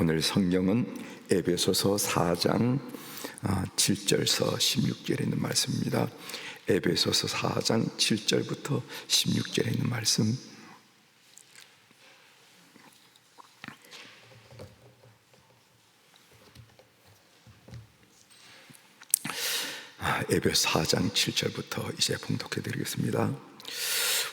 오늘 성경은 에베소서 4장 7절서 16절에 있는 말씀입니다. 에베소서 4장 7절부터 16절에 있는 말씀. 아, 에베소 4장 7절부터 이제 봉독해 드리겠습니다.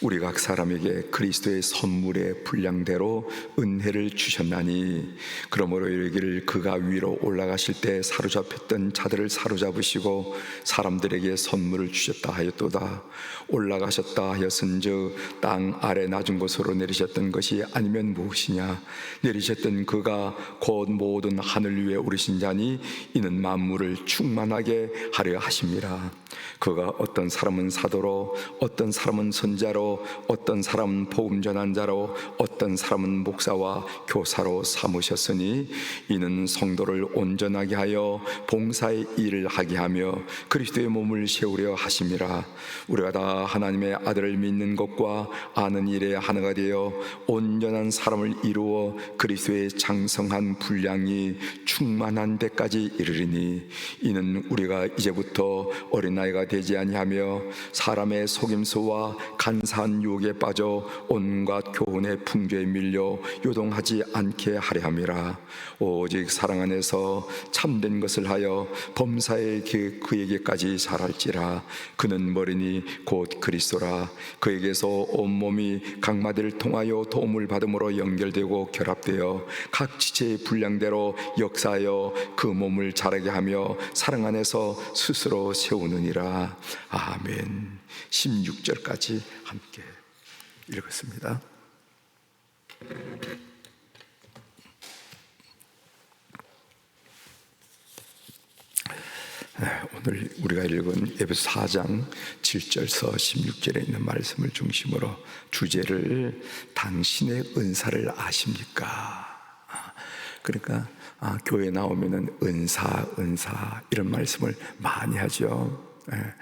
우리 각 사람에게 그리스도의 선물의 분량대로 은혜를 주셨나니 그러므로 이르기를 그가 위로 올라가실 때 사로잡혔던 자들을 사로잡으시고 사람들에게 선물을 주셨다 하였도다. 올라가셨다 하였은즉 땅 아래 낮은 곳으로 내리셨던 것이 아니면 무엇이냐? 내리셨던 그가 곧 모든 하늘 위에 오르신 자니 이는 만물을 충만하게 하려 하심이라 그가 어떤 사람은 사도로 어떤 사람은 선자로 어떤 사람은 복음 전한 자로 어떤 사람은 목사와 교사로 삼으셨으니 이는 성도를 온전하게 하여 봉사의 일을 하게 하며 그리스도의 몸을 세우려 하심이라. 우리가 다 하나님의 아들을 믿는 것과 아는 일에 하나가 되어 온전한 사람을 이루어 그리스도의 장성한 분량이 충만한 데까지 이르리니 이는 우리가 이제부터 어린아이가 되지 아니하며 사람의 속임수와 간사 한 유혹에 빠져 온갖 교훈의 풍조에 밀려 요동하지 않게 하려 함이라. 오직 사랑 안에서 참된 것을 하여 범사의 그, 그에게까지 자랄지라. 그는 머리니 곧 그리스도라. 그에게서 온몸이 각마디를 통하여 도움을 받음으로 연결되고 결합되어 각 지체의 분량대로 역사하여 그 몸을 자라게 하며 사랑 안에서 스스로 세우느니라. 아멘 16절까지 함께 읽었습니다. 네, 오늘 우리가 읽은 에베소 4장 7절서 16절에 있는 말씀을 중심으로 주제를 당신의 은사를 아십니까? 그러니까 아, 교회 나오면은 은사, 은사 이런 말씀을 많이 하죠. 예.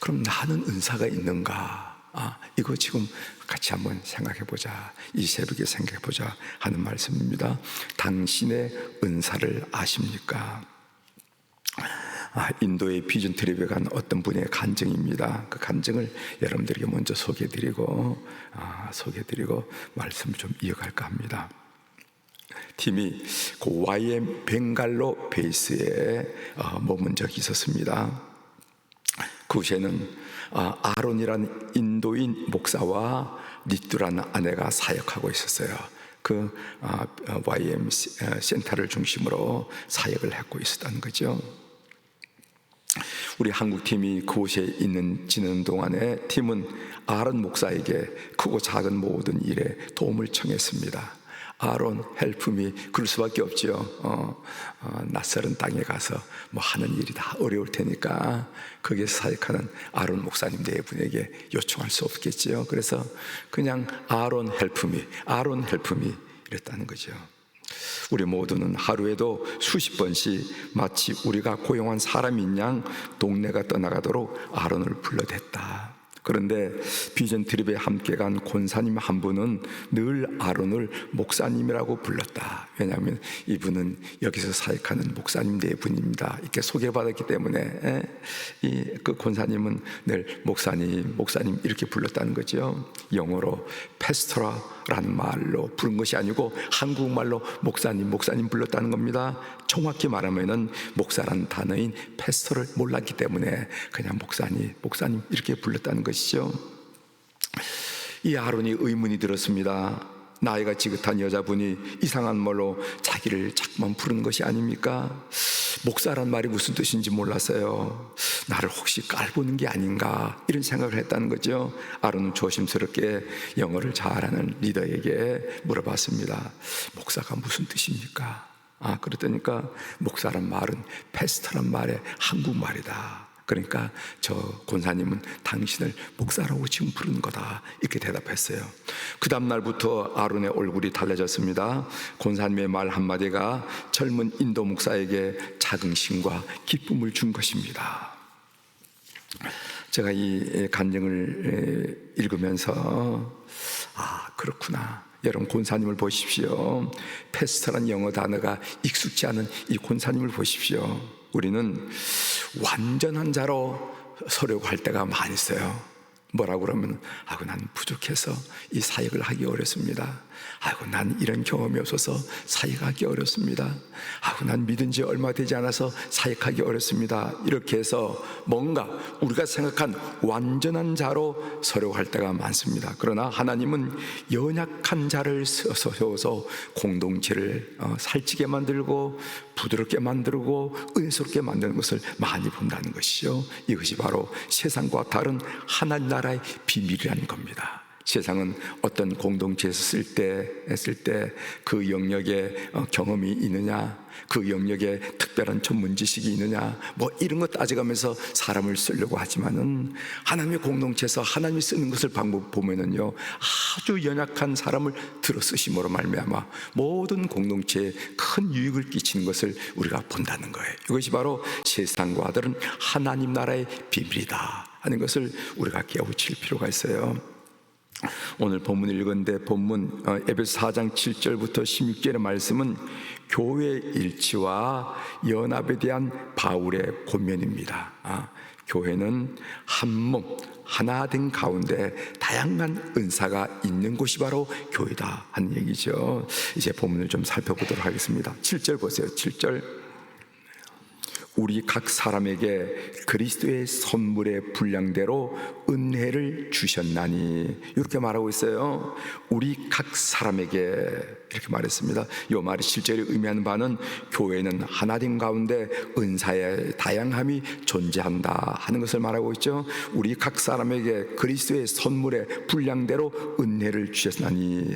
그럼 나는 은사가 있는가? 아, 이거 지금 같이 한번 생각해 보자. 이 새벽에 생각해 보자 하는 말씀입니다. 당신의 은사를 아십니까? 아, 인도의 비전 트립에 간 어떤 분의 간증입니다. 그 간증을 여러분들에게 먼저 소개해 드리고 아, 소개해 드리고 말씀을 좀 이어갈까 합니다. 팀이 그 YM 벵갈로 베이스에 어, 머문 적이 있었습니다. 그곳에는 아, 아론이라는 인도인 목사와 니뚜라는 아내가 사역하고 있었어요. 그 아, YM 센터를 중심으로 사역을 하고 있었다는 거죠. 우리 한국 팀이 그곳에 있는 지는 동안에 팀은 아론 목사에게 크고 작은 모든 일에 도움을 청했습니다. 아론 헬프미 그럴 수밖에 없죠. 어, 어, 낯설은 땅에 가서 뭐 하는 일이 다 어려울 테니까 거기서 사역하는 아론 목사님 네 분에게 요청할 수 없겠지요. 그래서 그냥 아론 헬프미, 아론 헬프미 이랬다는 거죠. 우리 모두는 하루에도 수십 번씩 마치 우리가 고용한 사람인 양 동네가 떠나가도록 아론을 불러댔다. 그런데 비전 트립에 함께 간 권사님 한 분은 늘 아론을 목사님이라고 불렀다. 왜냐하면 이분은 여기서 사역하는 목사님 네 분입니다. 이렇게 소개받았기 때문에 이그 권사님은 늘 목사님, 목사님 이렇게 불렀다는 거죠. 영어로 페스토라라는 말로 부른 것이 아니고 한국말로 목사님, 목사님 불렀다는 겁니다. 정확히 말하면은 목사란 단어인 페스토를 몰랐기 때문에 그냥 목사님, 목사님 이렇게 불렀다는 것이죠. 이 아론이 의문이 들었습니다. 나이가 지긋한 여자분이 이상한 말로 자기를 자꾸만 부르는 것이 아닙니까? 목사란 말이 무슨 뜻인지 몰랐어요. 나를 혹시 깔보는 게 아닌가 이런 생각을 했다는 거죠. 아론은 조심스럽게 영어를 잘하는 리더에게 물어봤습니다. 목사가 무슨 뜻입니까? 아, 그랬더니까 목사란 말은 페스터란 말의 한국말이다. 그러니까 저 권사님은 당신을 목사라고 지금 부르는 거다. 이렇게 대답했어요. 그 다음날부터 아론의 얼굴이 달라졌습니다. 권사님의 말 한마디가 젊은 인도 목사에게 자긍심과 기쁨을 준 것입니다. 제가 이 간증을 읽으면서 아, 그렇구나. 여러분 권사님을 보십시오. 패스터란 영어 단어가 익숙지 않은 이 권사님을 보십시오. 우리는 완전한 자로 서려고 할 때가 많이 있어요. 뭐라고 그러면 아고 난 부족해서 이 사역을 하기 어렵습니다. 아고 난 이런 경험이 없어서 사역하기 어렵습니다. 아고 난 믿은 지 얼마 되지 않아서 사역하기 어렵습니다. 이렇게 해서 뭔가 우리가 생각한 완전한 자로 서려고 할 때가 많습니다. 그러나 하나님은 연약한 자를 세워서 공동체를 어, 살찌게 만들고 부드럽게 만들고 은혜스럽게 만드는 것을 많이 본다는 것이죠. 이것이 바로 세상과 다른 하나님 나라의 비밀이라는 겁니다. 세상은 어떤 공동체에서 쓸 때, 했을 때그 영역에 어, 경험이 있느냐, 그 영역에 특별한 전문 지식이 있느냐, 뭐 이런 것 따져가면서 사람을 쓰려고 하지만은 하나님의 공동체에서 하나님이 쓰는 것을 방법 보면은요, 아주 연약한 사람을 들어 쓰심으로 말미암아 모든 공동체에 큰 유익을 끼치는 것을 우리가 본다는 거예요. 이것이 바로 세상과 다른 하나님 나라의 비밀이다 하는 것을 우리가 깨우칠 필요가 있어요. 오늘 본문 읽었는데 본문 어, 에베소 4장 7절부터 16절의 말씀은 교회 일치와 연합에 대한 바울의 권면입니다. 아, 교회는 한 몸, 하나 된 가운데 다양한 은사가 있는 곳이 바로 교회다 하는 얘기죠. 이제 본문을 좀 살펴보도록 하겠습니다. 7절 보세요. 7절. 우리 각 사람에게 그리스도의 선물의 분량대로 은혜를 주셨나니 이렇게 말하고 있어요. 우리 각 사람에게 이렇게 말했습니다. 이 말이 실제로 의미하는 바는 교회는 하나님 가운데 은사의 다양함이 존재한다 하는 것을 말하고 있죠. 우리 각 사람에게 그리스도의 선물의 분량대로 은혜를 주셨나니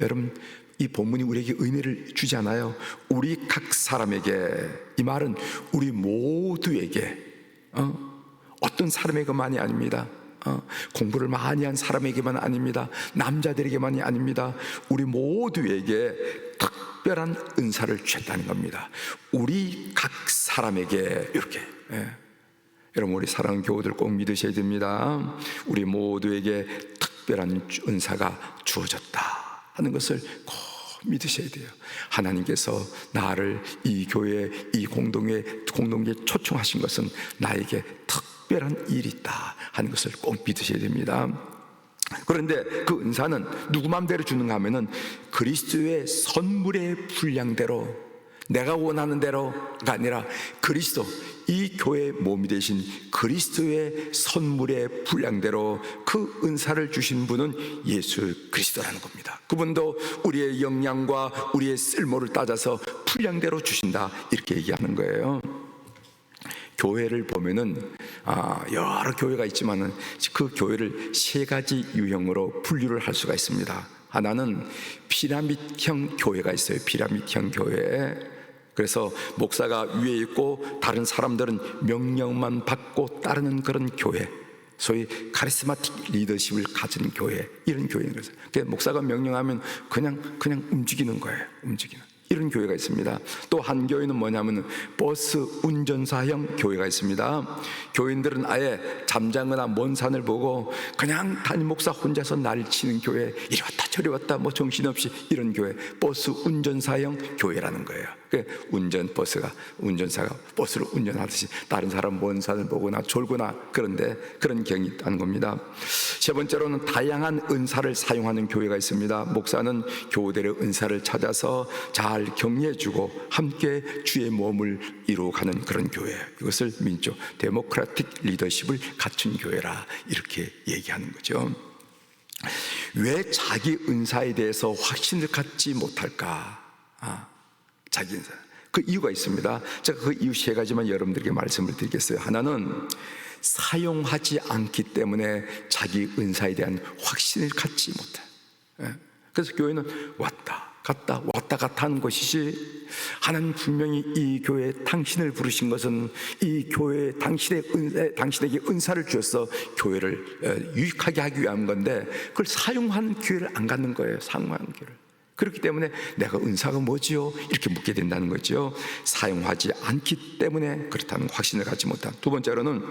여러분 이 본문이 우리에게 은혜를 주잖아요. 우리 각 사람에게 이 말은 우리 모두에게 어? 어떤 사람에게만이 아닙니다. 어? 공부를 많이 한 사람에게만 아닙니다. 남자들에게만이 아닙니다. 우리 모두에게 특별한 은사를 주셨다는 겁니다. 우리 각 사람에게 이렇게. 예. 여러분 우리 사랑하는 교우들 꼭 믿으셔야 됩니다. 우리 모두에게 특별한 은사가 주어졌다 하는 것을 꼭 믿으셔야 돼요. 하나님께서 나를 이 교회, 이 공동에 공동에 초청하신 것은 나에게 특별한 일이 있다 하는 것을 꼭 믿으셔야 됩니다. 그런데 그 은사는 누구 마음대로 주는가 하면은 그리스도의 선물의 분량대로 내가 원하는 대로가 아니라 그리스도 이 교회 몸이 되신 그리스도의 선물의 분량대로 그 은사를 주신 분은 예수 그리스도라는 겁니다. 그분도 우리의 역량과 우리의 쓸모를 따져서 분량대로 주신다 이렇게 얘기하는 거예요. 교회를 보면은 아, 여러 교회가 있지만은 그 교회를 세 가지 유형으로 분류를 할 수가 있습니다. 하나는 피라밋형 교회가 있어요. 피라밋형 교회. 그래서 목사가 위에 있고 다른 사람들은 명령만 받고 따르는 그런 교회. 소위 카리스마틱 리더십을 가진 교회 이런 교회인 거죠. 그러니까 목사가 명령하면 그냥 그냥 움직이는 거예요. 움직이는. 이런 교회가 있습니다. 또 한 교회는 뭐냐면 버스 운전사형 교회가 있습니다. 교인들은 아예 잠자거나 먼 산을 보고 그냥 담임 목사 혼자서 날 치는 교회 이리 왔다 저리 왔다 뭐 정신없이 이런 교회 버스 운전사형 교회라는 거예요. 그 운전 버스가 운전사가 버스를 운전하듯이 다른 사람 먼 산을 보거나 졸거나 그런데 그런 경이 있다는 겁니다. 세 번째로는 다양한 은사를 사용하는 교회가 있습니다. 목사는 교우들의 은사를 찾아서 잘 격려해주고 함께 주의 몸을 이루어가는 그런 교회. 이것을 민족 데모크라틱 리더십을 갖춘 교회라 이렇게 얘기하는 거죠. 왜 자기 은사에 대해서 확신을 갖지 못할까? 아, 자기 은사. 그 이유가 있습니다. 제가 그 이유 세 가지만 여러분들에게 말씀을 드리겠어요. 하나는 사용하지 않기 때문에 자기 은사에 대한 확신을 갖지 못해. 예. 그래서 교회는 왔다 갔다 왔다 갔다 하는 것이지 하나님 분명히 이 교회에 당신을 부르신 것은 이 교회에 당신의 은, 당신에게 은사를 주어서 교회를 어, 유익하게 하기 위한 건데 그걸 사용하는 기회를 안 갖는 거예요. 사용하는 기회를. 그렇기 때문에 내가 은사가 뭐지요? 이렇게 묻게 된다는 거죠. 사용하지 않기 때문에 그렇다는 확신을 갖지 못한. 두 번째로는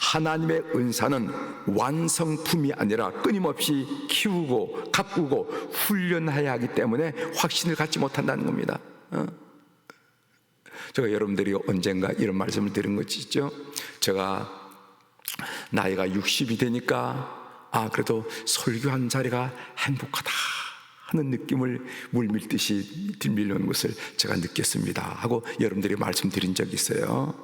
하나님의 은사는 완성품이 아니라 끊임없이 키우고 가꾸고 훈련해야 하기 때문에 확신을 갖지 못한다는 겁니다. 어? 제가 여러분들이 언젠가 이런 말씀을 드린 거 있죠? 제가 나이가 60이 되니까 아 그래도 설교한 자리가 행복하다 하는 느낌을 물밀듯이 들밀려오는 것을 제가 느꼈습니다. 하고 여러분들이 말씀드린 적이 있어요.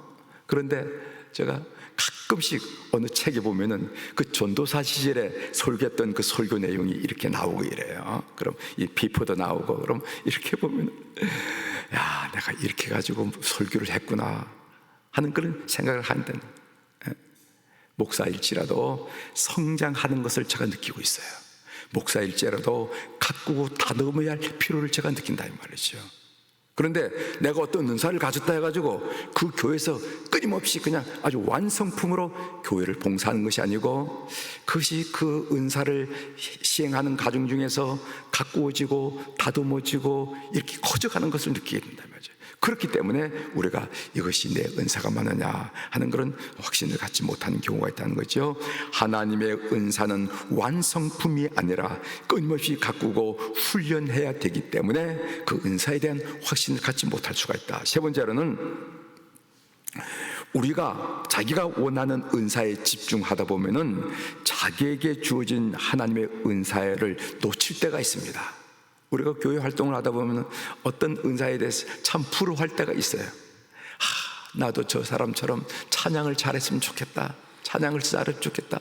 그런데 제가 가끔씩 어느 책에 보면은 그 전도사 시절에 설교했던 그 설교 내용이 이렇게 나오고 이래요. 그럼 이 비포도 나오고 그럼 이렇게 보면 야 내가 이렇게 가지고 설교를 했구나 하는 그런 생각을 한다 목사일지라도 성장하는 것을 제가 느끼고 있어요. 목사일지라도 가꾸고 다듬어야 할 필요를 제가 느낀다 이 말이죠. 그런데 내가 어떤 은사를 가졌다 해가지고 그 교회에서 끊임없이 그냥 아주 완성품으로 교회를 봉사하는 것이 아니고 그것이 그 은사를 시행하는 과정 중에서 가꾸어지고 다듬어지고 이렇게 커져가는 것을 느끼게 된다 말이죠. 그렇기 때문에 우리가 이것이 내 은사가 많으냐 하는 그런 확신을 갖지 못하는 경우가 있다는 거죠. 하나님의 은사는 완성품이 아니라 끊임없이 가꾸고 훈련해야 되기 때문에 그 은사에 대한 확신을 갖지 못할 수가 있다. 세 번째로는 우리가 자기가 원하는 은사에 집중하다 보면은 자기에게 주어진 하나님의 은사를 놓칠 때가 있습니다. 우리가 교회 활동을 하다 보면 어떤 은사에 대해서 참 부러워할 때가 있어요. 하, 나도 저 사람처럼 찬양을 잘했으면 좋겠다. 찬양을 잘했으면 좋겠다.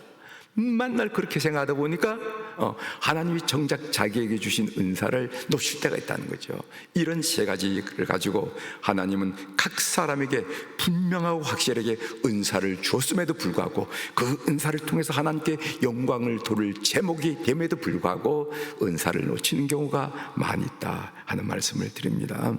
맨날 그렇게 생각하다 보니까 어, 하나님이 정작 자기에게 주신 은사를 놓칠 때가 있다는 거죠. 이런 세 가지를 가지고 하나님은 각 사람에게 분명하고 확실하게 은사를 주었음에도 불구하고 그 은사를 통해서 하나님께 영광을 돌릴 제목이 됨에도 불구하고 은사를 놓치는 경우가 많이 있다 하는 말씀을 드립니다.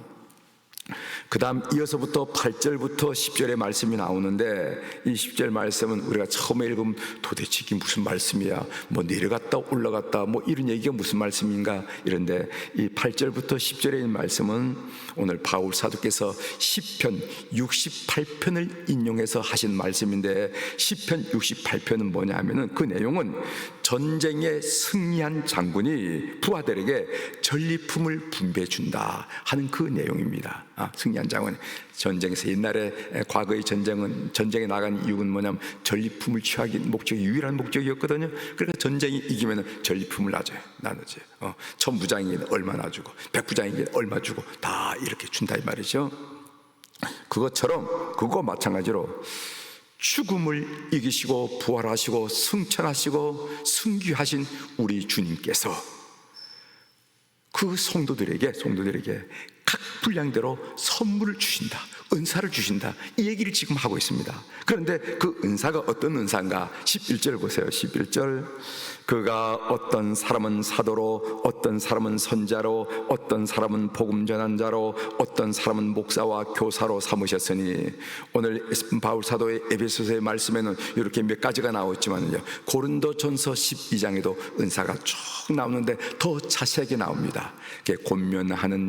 그 다음 이어서부터 8절부터 10절의 말씀이 나오는데 이 10절 말씀은 우리가 처음에 읽으면 도대체 이게 무슨 말씀이야? 뭐 내려갔다 올라갔다 뭐 이런 얘기가 무슨 말씀인가? 이런데 이 8절부터 10절의 말씀은 오늘 바울 사도께서 10편 68편을 인용해서 하신 말씀인데 10편 68편은 뭐냐 하면은 그 내용은 전쟁에 승리한 장군이 부하들에게 전리품을 분배해 준다 하는 그 내용입니다. 아, 승리한 장군 전쟁에서 옛날에 과거의 전쟁은 전쟁에 나간 이유는 뭐냐면 전리품을 취하기 목적이 유일한 목적이었거든요. 그러니까 전쟁이 이기면 전리품을 나줘요, 나눠줘요. 어, 천부장에게 얼마 주고 백 부장에게 얼마 주고 다 이렇게 준다 이 말이죠. 그것처럼 그거 마찬가지로 죽음을 이기시고 부활하시고 승천하시고 승귀하신 우리 주님께서 그 성도들에게 성도들에게 각 분량대로 선물을 주신다. 은사를 주신다. 이 얘기를 지금 하고 있습니다. 그런데 그 은사가 어떤 은사인가? 11절 보세요. 11절. 그가 어떤 사람은 사도로, 어떤 사람은 선자로, 어떤 사람은 복음 전한 자로, 어떤 사람은 목사와 교사로 삼으셨으니 오늘 바울 사도의 에베소서의 말씀에는 이렇게 몇 가지가 나오지만요. 고린도전서 12장에도 은사가 쭉 나오는데 더 자세하게 나옵니다.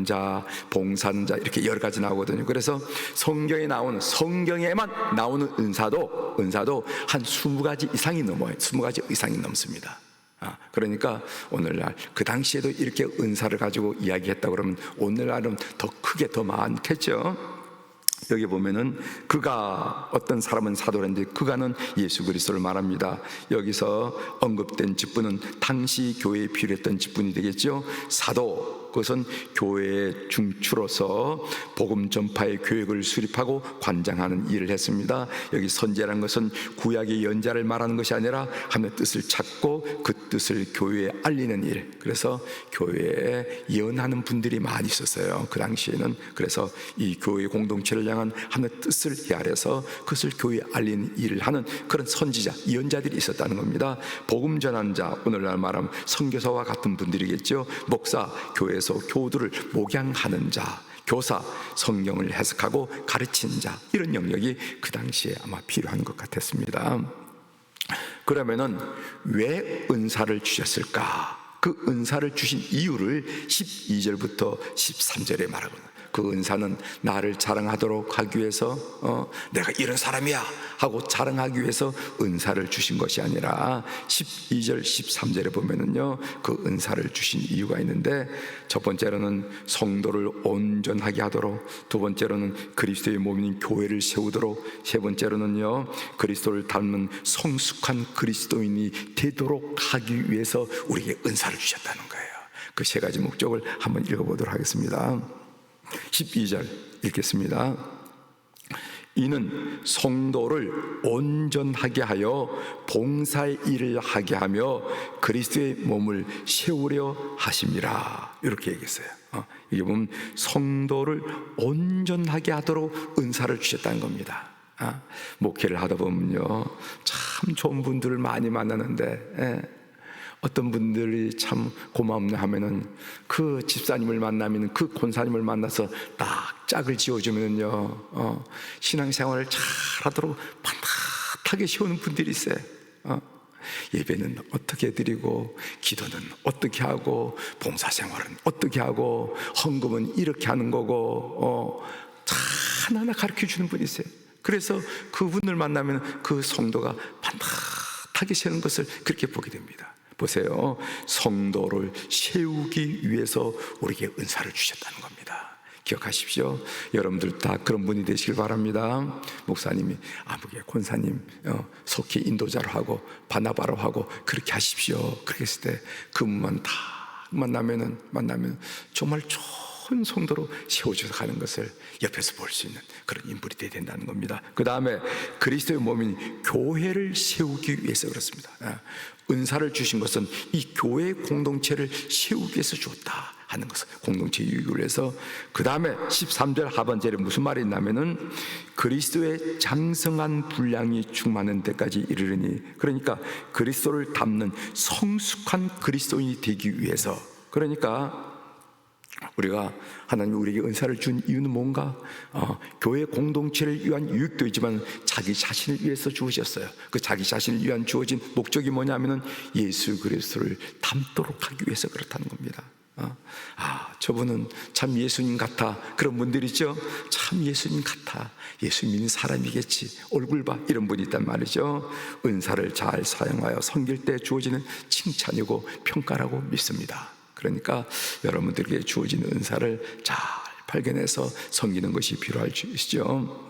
자, 봉사하는 자 이렇게 여러 가지 나오거든요. 그래서 성경에 나오는 성경에만 나오는 은사도 은사도 한 20가지 이상이 넘어요. 20가지 이상이 넘습니다. 아, 그러니까 오늘날 그 당시에도 이렇게 은사를 가지고 이야기했다 그러면 오늘날은 더 크게 더 많겠죠. 여기 보면은 그가 어떤 사람은 사도인데 그가는 예수 그리스도를 말합니다. 여기서 언급된 직분은 당시 교회에 필요했던 직분이 되겠죠. 사도 그것은 교회의 중추로서 복음 전파의 교육을 수립하고 관장하는 일을 했습니다. 여기 선제라는 것은 구약의 연자를 말하는 것이 아니라 하나의 뜻을 찾고 그 뜻을 교회에 알리는 일. 그래서 교회에 예언하는 분들이 많이 있었어요. 그 당시에는 그래서 이 교회 공동체를 향한 하나의 뜻을 헤아려서 그것을 교회에 알리는 일을 하는 그런 선지자, 예언자들이 있었다는 겁니다. 복음 전환 자, 오늘날 말하면 선교사와 같은 분들이겠죠. 목사, 교회에서 그래서 교우들을 목양하는 자, 교사, 성경을 해석하고 가르치는 자 이런 영역이 그 당시에 아마 필요한 것 같았습니다. 그러면은 왜 은사를 주셨을까? 그 은사를 주신 이유를 12절부터 13절에 말하거든요. 그 은사는 나를 자랑하도록 하기 위해서 어, 내가 이런 사람이야 하고 자랑하기 위해서 은사를 주신 것이 아니라 12절 13절에 보면은요 그 은사를 주신 이유가 있는데 첫 번째로는 성도를 온전하게 하도록 두 번째로는 그리스도의 몸인 교회를 세우도록 세 번째로는요 그리스도를 닮는 성숙한 그리스도인이 되도록 하기 위해서 우리에게 은사를 주셨다는 거예요. 그 세 가지 목적을 한번 읽어보도록 하겠습니다 12절 읽겠습니다. 이는 성도를 온전하게 하여 봉사의 일을 하게 하며 그리스도의 몸을 세우려 하심이라 이렇게 얘기했어요. 어, 이게 보면 성도를 온전하게 하도록 은사를 주셨다는 겁니다. 아, 목회를 하다 보면요 참 좋은 분들을 많이 만나는데 예. 어떤 분들이 참 고맙네 하면은 그 집사님을 만나면 그 권사님을 만나서 딱 짝을 지어주면은요 어, 신앙생활을 잘 하도록 반듯하게 세우는 분들이 있어요. 어, 예배는 어떻게 드리고 기도는 어떻게 하고 봉사생활은 어떻게 하고 헌금은 이렇게 하는 거고 어, 하나하나 가르쳐 주는 분이 있어요. 그래서 그분을 만나면 그 성도가 반듯하게 세우는 것을 그렇게 보게 됩니다. 보세요. 성도를 세우기 위해서 우리에게 은사를 주셨다는 겁니다. 기억하십시오. 여러분들 다 그런 분이 되시길 바랍니다. 목사님이 아무개 권사님 어, 속히 인도자로 하고 바나바로 하고 그렇게 하십시오. 했을 때 그분만 다 만나면은 만나면 정말 좋 은 성도로 세워져서 가는 것을 옆에서 볼 수 있는 그런 인물이 되어야 된다는 겁니다. 그 다음에 그리스도의 몸인 교회를 세우기 위해서 그렇습니다. 아, 은사를 주신 것은 이 교회 공동체를 세우기 위해서 주었다 하는 것을 공동체 유익을 위해서 그 다음에 13절 하반절에 무슨 말이 있냐면은 그리스도의 장성한 분량이 충만한 데까지 이르르니 그러니까 그리스도를 담는 성숙한 그리스도인이 되기 위해서 그러니까 우리가 하나님이 우리에게 은사를 준 이유는 뭔가? 어, 교회 공동체를 위한 유익도 있지만 자기 자신을 위해서 주어졌어요. 그 자기 자신을 위한 주어진 목적이 뭐냐면은 예수 그리스도를 닮도록 하기 위해서 그렇다는 겁니다. 어, 아, 저분은 참 예수님 같아. 그런 분들 있죠? 참 예수님 같아. 예수 믿는 사람이겠지. 얼굴 봐. 이런 분이 있단 말이죠. 은사를 잘 사용하여 섬길 때 주어지는 칭찬이고 평가라고 믿습니다. 그러니까 여러분들에게 주어진 은사를 잘 발견해서 섬기는 것이 필요할 것이죠.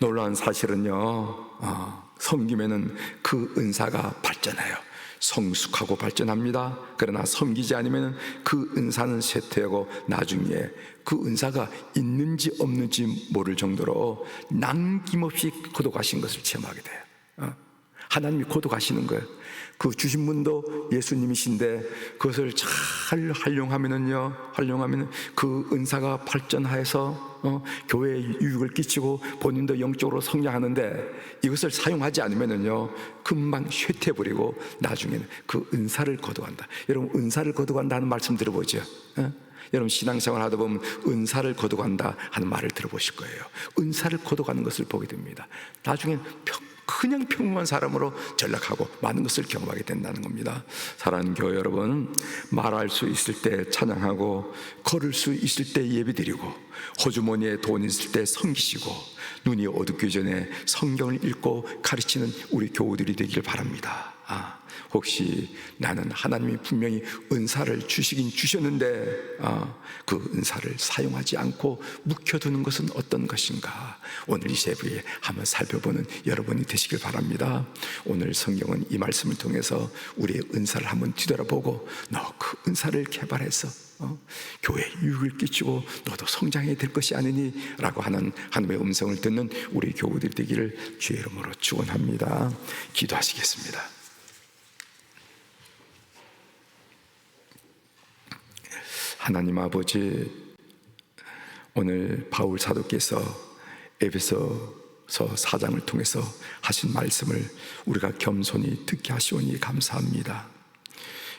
놀라운 사실은요, 어, 섬기면은 그 은사가 발전해요. 성숙하고 발전합니다. 그러나 섬기지 않으면 그 은사는 쇠퇴하고 나중에 그 은사가 있는지 없는지 모를 정도로 남김없이 고독하신 것을 체험하게 돼요. 어? 하나님이 고독하시는 거예요. 그 주신 분도 예수님이신데 그것을 잘 활용하면은요, 활용하면 그 은사가 발전하여서 어, 교회에 유익을 끼치고 본인도 영적으로 성장하는데 이것을 사용하지 않으면은요, 금방 쇠퇴버리고 나중에는 그 은사를 거둬간다. 여러분 은사를 거둬간다는 말씀 들어보죠. 어? 여러분 신앙생활 하다 보면 은사를 거둬간다 하는 말을 들어보실 거예요. 은사를 거둬가는 것을 보게 됩니다. 나중엔 평 그냥 평범한 사람으로 전락하고 많은 것을 경험하게 된다는 겁니다. 사랑하는 교회 여러분, 말할 수 있을 때 찬양하고 걸을 수 있을 때 예배드리고 호주머니에 돈 있을 때 섬기시고 눈이 어둡기 전에 성경을 읽고 가르치는 우리 교우들이 되길 바랍니다. 아, 혹시 나는 하나님이 분명히 은사를 주시긴 주셨는데 아, 그 은사를 사용하지 않고 묵혀두는 것은 어떤 것인가? 오늘 이 새벽에 한번 살펴보는 여러분이 되시길 바랍니다. 오늘 성경은 이 말씀을 통해서 우리의 은사를 한번 뒤돌아보고 너 그 은사를 개발해서 어, 교회 유익을 끼치고 너도 성장해야 될 것이 아니니 라고 하는 하나님의 음성을 듣는 우리 교우들이 되기를 주의 이름으로 축원합니다. 기도하시겠습니다. 하나님 아버지 오늘 바울 사도께서 에베소서 사장을 통해서 하신 말씀을 우리가 겸손히 듣게 하시오니 감사합니다.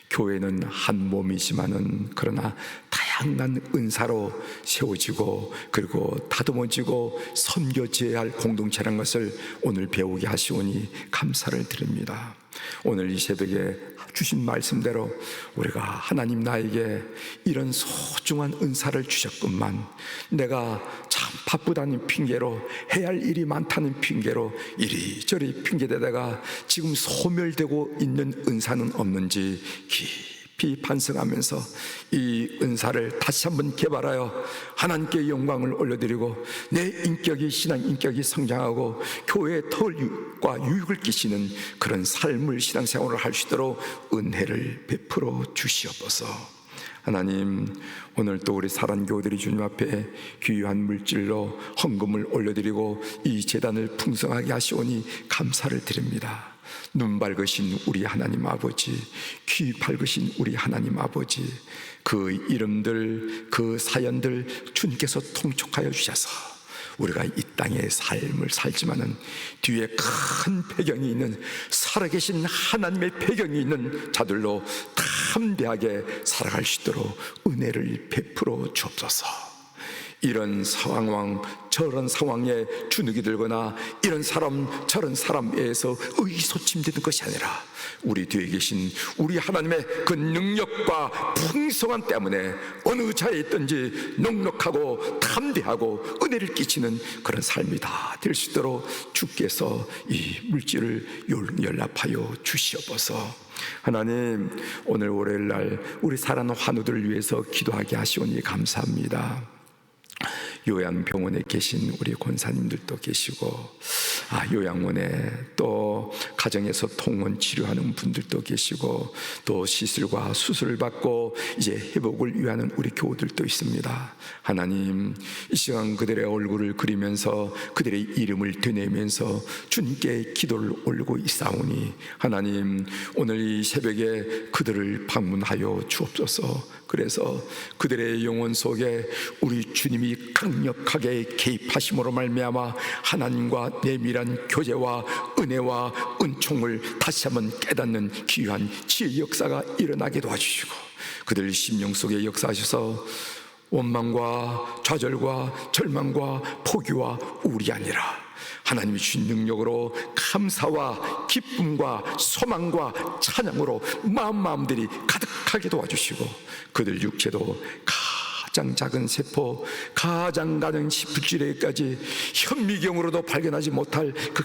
교회는 한 몸이지만은 그러나 다양한 은사로 세워지고 그리고 다듬어지고 섬겨져야 할 공동체라는 것을 오늘 배우게 하시오니 감사를 드립니다. 오늘 이 새벽에 주신 말씀대로 우리가 하나님 나에게 이런 소중한 은사를 주셨건만 내가 참 바쁘다는 핑계로 해야 할 일이 많다는 핑계로 이리저리 핑계대다가 지금 소멸되고 있는 은사는 없는지 깊 이 반성하면서 이 은사를 다시 한번 개발하여 하나님께 영광을 올려드리고 내 인격이 신앙 인격이 성장하고 교회의 털과 유익을 끼치는 그런 삶을 신앙생활을 할 수 있도록 은혜를 베풀어 주시옵소서. 하나님 오늘 또 우리 사랑교들이 주님 앞에 귀한 물질로 헌금을 올려드리고 이 재단을 풍성하게 하시오니 감사를 드립니다. 눈 밝으신 우리 하나님 아버지, 귀 밝으신 우리 하나님 아버지, 그 이름들, 그 사연들 주님께서 통촉하여 주셔서 우리가 이 땅의 삶을 살지만은 뒤에 큰 배경이 있는 살아계신 하나님의 배경이 있는 자들로 담대하게 살아갈 수 있도록 은혜를 베풀어 주옵소서. 이런 상황 저런 상황에 주눅이 들거나 이런 사람 저런 사람에서 의소침되는 것이 아니라 우리 뒤에 계신 우리 하나님의 그 능력과 풍성함 때문에 어느 자에 있든지 넉넉하고 담대하고 은혜를 끼치는 그런 삶이 다 될 수 있도록 주께서 이 물질을 연락하여 주시옵소서. 하나님 오늘 월요일 날 우리 사랑하는 환우들을 위해서 기도하게 하시오니 감사합니다. 요양병원에 계신 우리 권사님들도 계시고 아, 요양원에 또 가정에서 통원 치료하는 분들도 계시고 또 시술과 수술을 받고 이제 회복을 위하는 우리 교우들도 있습니다. 하나님 이 시간 그들의 얼굴을 그리면서 그들의 이름을 되뇌면서 주님께 기도를 올리고 있사오니 하나님 오늘 이 새벽에 그들을 방문하여 주옵소서. 그래서 그들의 영혼 속에 우리 주님이 강 력하게 개입하심으로 말미암아 하나님과 내밀한 교제와 은혜와 은총을 다시 한번 깨닫는 귀한 지혜 역사가 일어나게 도와주시고 그들 심령 속에 역사하셔서 원망과 좌절과 절망과 포기와 우울이 아니라 하나님이 주신 능력으로 감사와 기쁨과 소망과 찬양으로 마음 마음들이 가득하게 도와주시고 그들 육체도 가장 작은 세포, 가장 가는 시풀지레까지 현미경으로도 발견하지 못할 그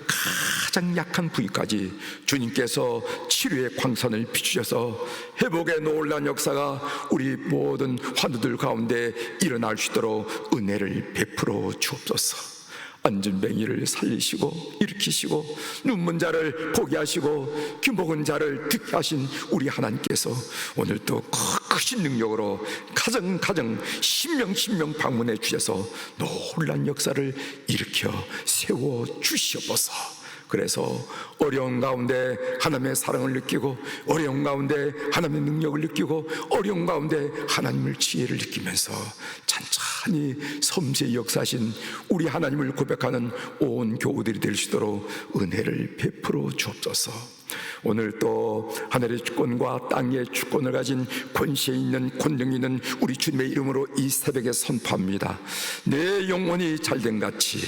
가장 약한 부위까지 주님께서 치료의 광선을 비추셔서 회복의 놀란 역사가 우리 모든 환우들 가운데 일어날 수 있도록 은혜를 베풀어 주옵소서. 안전뱅이를 살리시고 일으키시고 눈먼 자를 보게 하시고 귀먹은 자를 듣게 하신 우리 하나님께서 오늘 또 크신 능력으로 가정 가정 신명 신명 방문해 주셔서 놀란 역사를 일으켜 세워 주시옵소서. 그래서 어려운 가운데 하나님의 사랑을 느끼고 어려운 가운데 하나님의 능력을 느끼고 어려운 가운데 하나님을 지혜를 느끼면서 찬찬 히 섬세히 역사하신 우리 하나님을 고백하는 온 교우들이 될 수 있도록 은혜를 베풀어 주옵소서. 오늘 또 하늘의 주권과 땅의 주권을 가진 권세 있는 권능 있는 우리 주님의 이름으로 이 새벽에 선포합니다. 내 영혼이 잘된 같이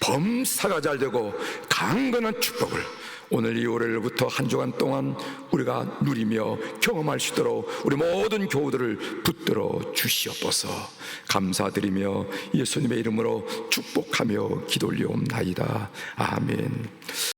범사가 잘되고 강건한 축복을 오늘 이 월요일부터 한 주간 동안 우리가 누리며 경험할 수 있도록 우리 모든 교우들을 붙들어 주시옵소서. 감사드리며 예수님의 이름으로 축복하며 기도 올리옵나이다. 아멘